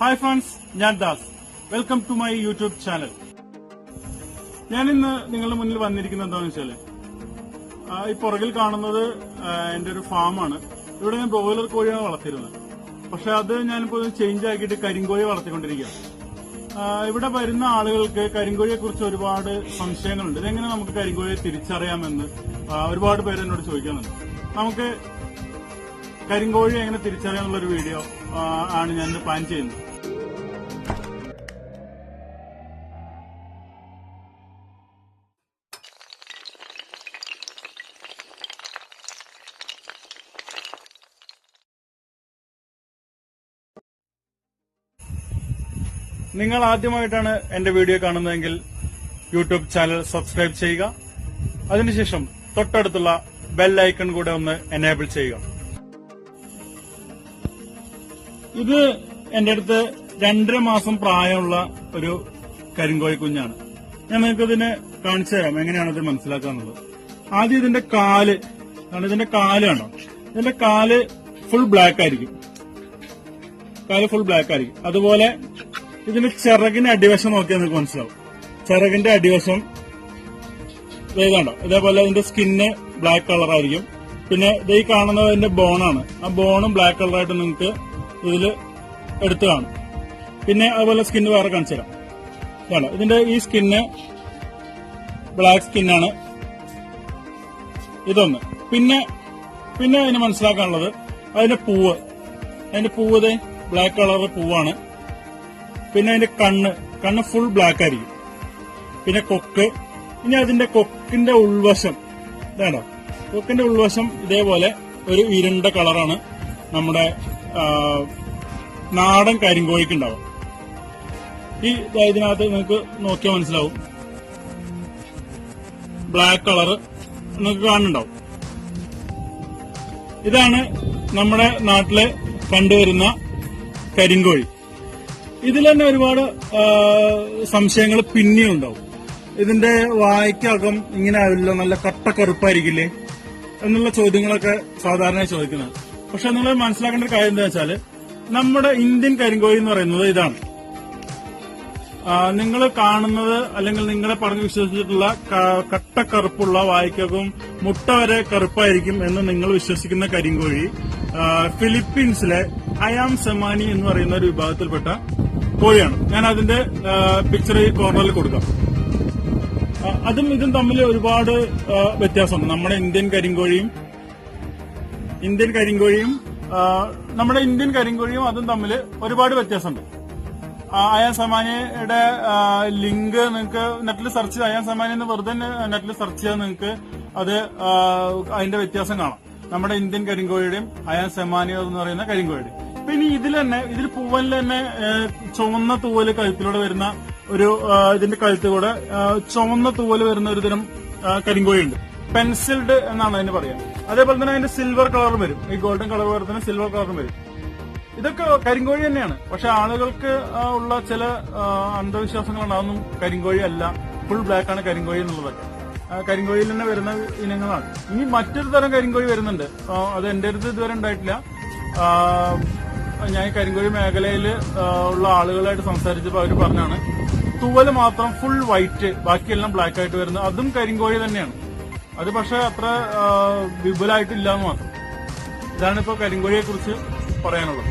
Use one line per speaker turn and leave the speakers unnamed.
Hi friends ഞാൻ Das. Welcome to my YouTube channel ഞാൻ ഇന്ന് നിങ്ങളുടെ മുന്നിൽ വന്നിരിക്കുന്നത് എന്താണെന്ന് വെച്ചാൽ ഈ പുറകിൽ കാണുന്നത് എന്റെ ഒരു ഫാമാണ്. ഇവിടെ ഞാൻ ബ്രോയിലർ കോഴിയാണ് വളർത്തിയിരുന്നത്. പക്ഷെ അത് ഞാനിപ്പോ ചേഞ്ച് ആക്കിയിട്ട് കരിങ്കോഴി വളർത്തിക്കൊണ്ടിരിക്കുകയാണ്. ഇവിടെ വരുന്ന ആളുകൾക്ക് കരിങ്കോഴിയെ കുറിച്ച് ഒരുപാട് സംശയങ്ങളുണ്ട്. ഇതെങ്ങനെ നമുക്ക് കരിങ്കോഴിയെ തിരിച്ചറിയാമെന്ന് ഒരുപാട് പേര് എന്നോട് ചോദിക്കുന്നുണ്ട് നമുക്ക് കരിങ്കോഴി എങ്ങനെ തിരിച്ചറിയാനുള്ള ഒരു വീഡിയോ ആണ് ഞാൻ പ്ലാൻ ചെയ്യുന്നത്. നിങ്ങൾ ആദ്യമായിട്ടാണ് എന്റെ വീഡിയോ കാണുന്നതെങ്കിൽ യൂട്യൂബ് ചാനൽ സബ്സ്ക്രൈബ് ചെയ്യുക. അതിനുശേഷം തൊട്ടടുത്തുള്ള ബെൽ ഐക്കൺ കൂടെ ഒന്ന് എനേബിൾ ചെയ്യുക. ഇത് എന്റെ അടുത്ത് രണ്ടര മാസം പ്രായമുള്ള ഒരു കരിങ്കോഴി കുഞ്ഞാണ്. ഞാൻ നിങ്ങൾക്ക് ഇതിനെ കാണിച്ചു തരാം. എങ്ങനെയാണ് ഇത് മനസ്സിലാക്കാന്നുള്ളത് ആദ്യം ഇതിന്റെ കാൽ ഇതിന്റെ കാൽ കണ്ടോ? ഇതിന്റെ കാൽ ഫുൾ ബ്ലാക്ക് ആയിരിക്കും. കാൽ ഫുൾ ബ്ലാക്ക് ആയിരിക്കും. അതുപോലെ ഇതിന്റെ ചിറകിന്റെ അടിവശം നോക്കിയാൽ നിങ്ങൾക്ക് മനസ്സിലാവും. ചിറകിന്റെ അടിവശം ഇതേതാണ്ടോ ഇതേപോലെ ഇതിന്റെ സ്കിന്ന് ബ്ലാക്ക് കളർ ആയിരിക്കും. പിന്നെ ഇത് ഈ കാണുന്നത് ഇതിന്റെ ബോണാണ് ആ ബോണും ബ്ലാക്ക് കളറായിട്ട് നിങ്ങൾക്ക് ഇതിൽ എടുത്തു കാണും. പിന്നെ അതുപോലെ സ്കിന്ന് വേറെ കാണിച്ചു തരാം. ഇതാണ് ഇതിന്റെ ഈ സ്കിന്ന് ബ്ലാക്ക് സ്കിന്നാണ് ഇതൊന്ന്. പിന്നെ പിന്നെ അതിന് മനസ്സിലാക്കാനുള്ളത് അതിന്റെ പൂവ്. അതിന്റെ പൂവ് ബ്ലാക്ക് കളർ പൂവാണ്. പിന്നെ അതിന്റെ കണ്ണ്. കണ്ണ് ഫുൾ ബ്ലാക്ക് ആയിരിക്കും. പിന്നെ കൊക്ക്. ഇനി അതിന്റെ കൊക്കിന്റെ ഉൾവശം. ഇതാണോ? കൊക്കിന്റെ ഉൾവശം ഇതേപോലെ ഒരു ഇരുണ്ട കളറാണ് നമ്മുടെ നാടൻ കരിങ്കോഴിക്ക് ഉണ്ടാവും ഈ ഇതിനകത്ത് നിങ്ങൾക്ക് നോക്കിയാൽ മനസ്സിലാവും. ബ്ലാക്ക് കളർ നിങ്ങൾക്ക് കാണുന്നുണ്ടാവും. ഇതാണ് നമ്മുടെ നാട്ടിൽ കണ്ടുവരുന്ന കരിങ്കോഴി. ഇതിൽ തന്നെ ഒരുപാട് സംശയങ്ങൾ പിന്നെയും ഉണ്ടാവും. ഇതിന്റെ വായിക്കകം ഇങ്ങനെ ആവില്ല നല്ല കട്ട കറുപ്പായിരിക്കില്ലേ എന്നുള്ള ചോദ്യങ്ങളൊക്കെ സാധാരണ ചോദിക്കുന്നത്. പക്ഷെ നിങ്ങൾ മനസ്സിലാക്കേണ്ട കാര്യം എന്താ വെച്ചാൽ നമ്മുടെ ഇന്ത്യൻ കരിങ്കോഴി എന്ന് പറയുന്നത് ഇതാണ്. നിങ്ങൾ കാണുന്നത് അല്ലെങ്കിൽ നിങ്ങളെ പറഞ്ഞ് വിശ്വസിച്ചിട്ടുള്ള കട്ട കറുപ്പുള്ള വായിക്കകം മുട്ട വരെ കറുപ്പായിരിക്കും എന്ന് നിങ്ങൾ വിശ്വസിക്കുന്ന കരിങ്കോഴി ഫിലിപ്പീൻസിലെ അയാം സെമാനി എന്ന് പറയുന്ന ഒരു വിഭാഗത്തിൽപ്പെട്ട കോഴിയാണ്. ഞാൻ അതിന്റെ പിക്ചർ ഈ കോർണറിൽ കൊടുക്കാം. അതും ഇതും തമ്മിൽ ഒരുപാട് വ്യത്യാസമുണ്ട്. നമ്മുടെ ഇന്ത്യൻ കരിങ്കോഴിയും ഇന്ത്യൻ കരിങ്കോഴിയും നമ്മുടെ ഇന്ത്യൻ കരിങ്കോഴിയും അതും തമ്മിൽ ഒരുപാട് വ്യത്യാസമുണ്ട്. അയാൻ സമാനിയുടെ ലിങ്ക് നിങ്ങൾക്ക് നെറ്റിൽ സെർച്ച് അയാൻ സമാനി എന്ന് വെറുതെ നെറ്റിൽ സെർച്ച് ചെയ്താൽ നിങ്ങൾക്ക് അത് അതിന്റെ വ്യത്യാസം കാണാം. നമ്മുടെ ഇന്ത്യൻ കരിങ്കോഴിയുടെയും അയാൻ സമാനിയോ എന്ന് പറയുന്ന കരിങ്കോഴിയുടെയും. പിന്നെ ഇതിൽ തന്നെ ഇതിൽ പൂവനിൽ തന്നെ ചുവന്ന തൂവൽ കഴുത്തിലൂടെ വരുന്ന ഒരു ഇതിന്റെ കഴുത്ത് കൂടെ ചുവന്ന തൂവൽ വരുന്ന ഒരു തരം കരിങ്കോഴി ഉണ്ട് പെൻസിൽഡ് എന്നാണ് അതിന് പറയാം. അതേപോലെ തന്നെ അതിന്റെ സിൽവർ കളറും വരും. ഈ ഗോൾഡൻ കളർ പോലെ തന്നെ സിൽവർ കളറും വരും. ഇതൊക്കെ കരിങ്കോഴി തന്നെയാണ്. പക്ഷെ ആളുകൾക്ക് ഉള്ള ചില അന്ധവിശ്വാസങ്ങൾ അതൊന്നും കരിങ്കോഴി അല്ല. ഫുൾ ബ്ലാക്ക് ആണ് കരിങ്കോഴി എന്നുള്ളതൊക്കെ. കരിങ്കോഴിയിൽ തന്നെ വരുന്ന ഇനങ്ങളാണ്. ഇനി മറ്റൊരു തരം കരിങ്കോഴി വരുന്നുണ്ട്. അത് എന്റെ അടുത്ത് ഇതുവരെ ഉണ്ടായിട്ടില്ല. ഞാൻ കരിങ്കോഴി മേഖലയിൽ ഉള്ള ആളുകളായിട്ട് സംസാരിച്ചപ്പോൾ അവർ പറഞ്ഞാണ് തൂവൽ മാത്രം ഫുൾ വൈറ്റ് ബാക്കിയെല്ലാം ബ്ലാക്ക് ആയിട്ട് വരുന്നത്. അതും കരിങ്കോഴി തന്നെയാണ്. അത് പക്ഷെ അത്ര വിപുലമായിട്ടില്ല എന്ന് മാത്രം. ഇതാണ് ഇപ്പൊ കരിങ്കോഴിയെ കുറിച്ച് പറയാനുള്ളത്.